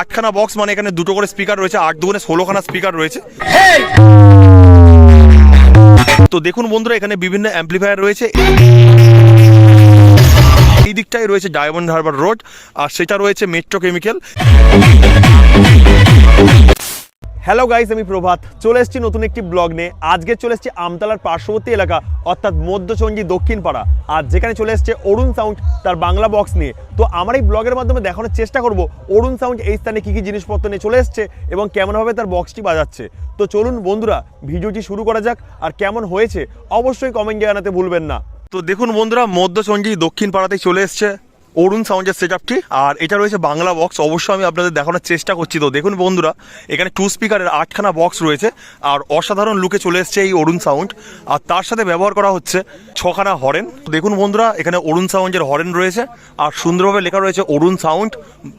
আটখানা বক্স মানে এখানে দুটো করে স্পিকার রয়েছে আট দুগুণে ষোলোখানা স্পিকার রয়েছে। তো দেখুন বন্ধুরা এখানে বিভিন্ন অ্যাম্পলিফায়ার রয়েছে। এই দিকটাই রয়েছে ডায়মন্ড হারবার রোড আর সেটা রয়েছে মেট্রো কেমিক্যাল হ্যালো গাইস আমি প্রভাত। চলে এসেছি নতুন একটি ব্লগ নিয়ে। আজকে চলে এসেছি আমতলার পার্শ্ববর্তী এলাকা, অর্থাৎ মধ্যচণ্ডী দক্ষিণ পাড়া আর যেখানে চলে এসেছে অরুণ সাউন্ড তার বাংলা বক্স নিয়ে। তো আমার এই ব্লগের মাধ্যমে দেখানোর চেষ্টা করব অরুণ সাউন্ড এই স্থানে কী কী জিনিসপত্র নিয়ে চলে এসেছে এবং কেমনভাবে তার বক্সটি বাজাচ্ছে। তো চলুন, বন্ধুরা, ভিডিওটি শুরু করা যাক আর কেমন হয়েছে অবশ্যই কমেন্ট জানাতে ভুলবেন না। তো দেখুন, বন্ধুরা মধ্যচণ্ডী দক্ষিণ পাড়াতেই চলে এসছে। অরুণ সাউন্ডের সেট আপটি আর এটা রয়েছে বাংলা বক্স অবশ্যই আমি আপনাদের দেখানোর চেষ্টা করছি তো। দেখুন বন্ধুরা, এখানে টু স্পিকারের আটখানা বক্স রয়েছে। আর অসাধারণ লুকে চলে এসছে এই অরুণ সাউন্ড। আর তার সাথে ব্যবহার করা হচ্ছে ছখানা হরেন দেখুন বন্ধুরা, এখানে অরুণ সাউন্ডের হরেন রয়েছে। আর সুন্দরভাবে লেখা রয়েছে অরুণ সাউন্ড,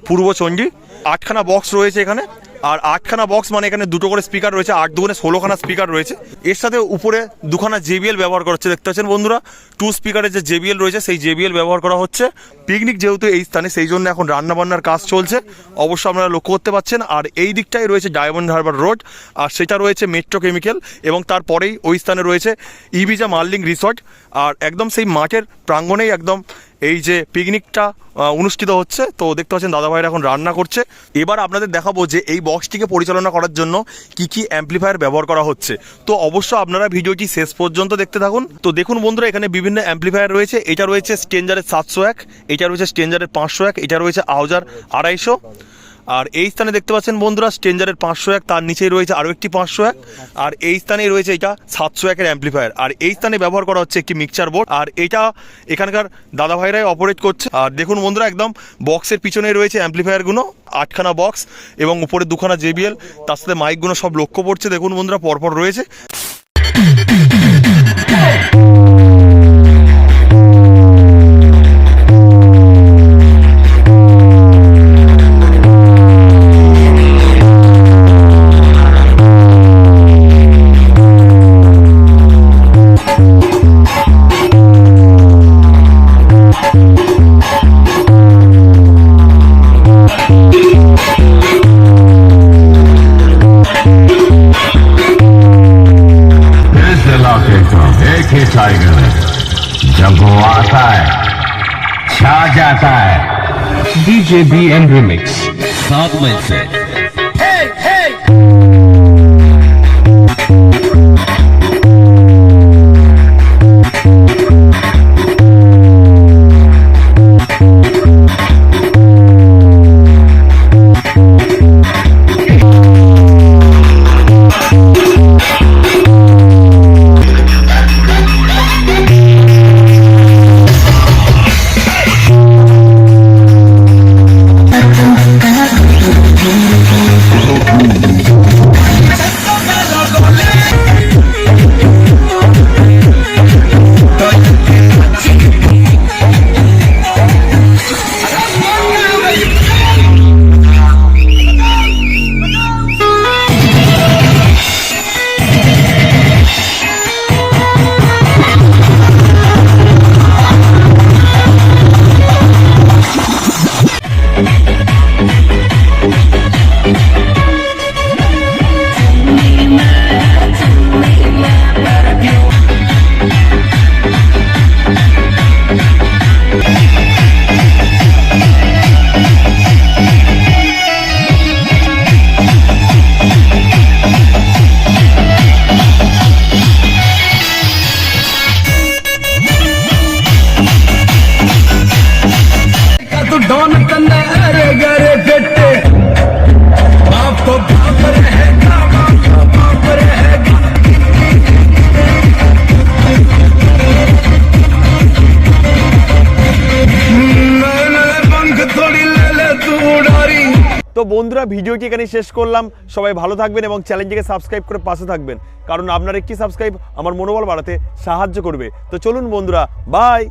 পূর্বচণ্ডী। আটখানা বক্স রয়েছে এখানে। আর আটখানা বক্স মানে এখানে দুটো করে স্পিকার রয়েছে, আট দুগুণে ষোলোখানা স্পিকার রয়েছে। এর সাথে উপরে দুখানা জেবিএল ব্যবহার করা হচ্ছে। দেখতে পাচ্ছেন বন্ধুরা টু স্পিকারের যে জেবিএল রয়েছে, সেই জেবিএল ব্যবহার করা হচ্ছে। পিকনিক যেহেতু এই স্থানে, সেই জন্য এখন রান্নাবান্নার কাজ চলছে। অবশ্য আপনারা লক্ষ্য করতে পাচ্ছেন, আর এই দিকটাই রয়েছে ডায়মন্ড হারবার রোড আর সেটা রয়েছে মেট্রো কেমিক্যাল এবং তারপরেই ওই স্থানে রয়েছে ইবিজা মার্লিং রিসর্ট আর একদম সেই মাঠের প্রাঙ্গণেই একদম এই যে পিকনিকটা অনুষ্ঠিত হচ্ছে, তো দেখতে পাচ্ছেন দাদাভাইরা এখন রান্না করছে। এবার আপনাদের দেখাবো যে এই বক্সটিকে পরিচালনা করার জন্য কি কি অ্যাম্পলিফায়ার ব্যবহার করা হচ্ছে। তো অবশ্য আপনারা ভিডিওটি শেষ পর্যন্ত দেখতে থাকুন। তো দেখুন বন্ধুরা, এখানে বিভিন্ন অ্যাম্পলিফায়ার রয়েছে। এটা রয়েছে স্টেঞ্জারের সাতশো এক, এটা রয়েছে স্টেঞ্জারের পাঁচশো এক, এটা রয়েছে আউজার আড়াইশো। আর এই স্থানে দেখতে পাচ্ছেন বন্ধুরা স্টেঞ্জারের পাঁচশো এক, তার নিচেই রয়েছে আরও একটি পাঁচশো এক। আর এই স্থানেই রয়েছে এটা সাতশো একের অ্যাম্পলিফায়ার আর এই স্থানে ব্যবহার করা হচ্ছে একটি মিক্সচার বোর্ড আর এটা এখানকার দাদা ভাইরাই অপারেট করছে। আর দেখুন বন্ধুরা, একদম বক্সের পিছনে রয়েছে অ্যাম্পলিফায়ারগুলো আটখানা বক্স এবং উপরে দুখানা জেবিএল তার সাথে মাইকগুলো সব লক্ষ্য পড়ছে দেখুন বন্ধুরা, পরপর রয়েছে। टाइगर जब वो आता है, छा जाता है। डीजे बी एंड रिमिक्स सात मई से। তো বন্ধুরা, ভিডিওটি এখানে শেষ করলাম। সবাই ভালো থাকবেন এবং চ্যানেলটিকে সাবস্ক্রাইব করে পাশে থাকবেন। কারণ আপনার একটি সাবস্ক্রাইব আমার মনোবল বাড়াতে সাহায্য করবে। তো চলুন বন্ধুরা বাই